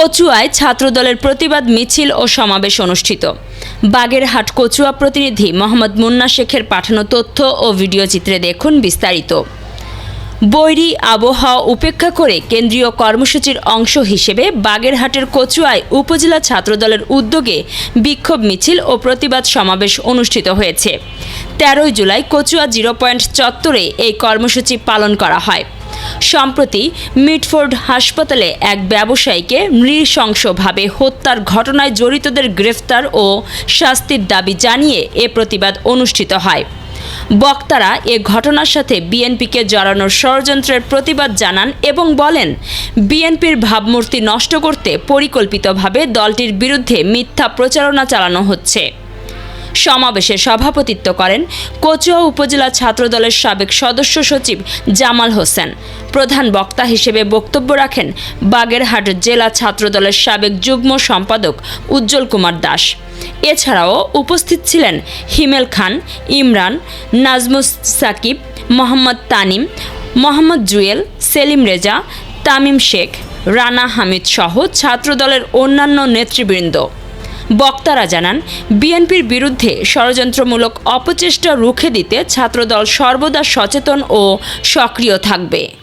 কচুয়ায় ছাত্রদলের প্রতিবাদ মিছিল ও সমাবেশ অনুষ্ঠিত। বাগেরহাট কচুয়া প্রতিনিধি মোহাম্মদ মুন্না শেখের পাঠানো তথ্য ও ভিডিও চিত্রে দেখুন বিস্তারিত। বৈরী আবহাওয়া উপেক্ষা করে কেন্দ্রীয় কর্মসূচির অংশ হিসেবে বাগেরহাটের কচুয়ায় উপজেলা ছাত্রদলের উদ্যোগে বিক্ষোভ মিছিল ও প্রতিবাদ সমাবেশ অনুষ্ঠিত হয়েছে। তেরোই জুলাই কচুয়া জিরো পয়েন্ট চত্বরে এই কর্মসূচি পালন করা হয়। সম্প্রতি মিটফোর্ড হাসপাতালে এক ব্যবসায়ীকে নৃশংসভাবে হত্যার ঘটনায় জড়িতদের গ্রেফতার ও শাস্তির দাবি জানিয়ে এ প্রতিবাদ অনুষ্ঠিত হয়। বক্তারা এ ঘটনার সাথে বিএনপিকে জড়ানোর ষড়যন্ত্রের প্রতিবাদ জানান এবং বলেন, বিএনপির ভাবমূর্তি নষ্ট করতে পরিকল্পিতভাবে দলটির বিরুদ্ধে মিথ্যা প্রচারণা চালানো হচ্ছে। সমাবেশে সভাপতিত্ব করেন কচুয়া উপজেলা ছাত্রদলের সাবেক সদস্য সচিব জামাল হোসেন। প্রধান বক্তা হিসেবে বক্তব্য রাখেন বাগেরহাট জেলা ছাত্রদলের সাবেক যুগ্ম সম্পাদক উজ্জ্বল কুমার দাস। এছাড়াও উপস্থিত ছিলেন হিমেল খান, ইমরান, নাজমুস সাকিব, মোহাম্মদ তানিম, মোহাম্মদ জুয়েল, সেলিম রেজা, তামিম শেখ, রানা হামিদ সহ ছাত্রদলের অন্যান্য নেতৃবৃন্দ। বক্তারা জানান বিএনপির বিরুদ্ধে ষড়যন্ত্রমূলক অপচেষ্টা রুখে দিতে ছাত্রদল সর্বদা সচেতন ও সক্রিয় থাকবে।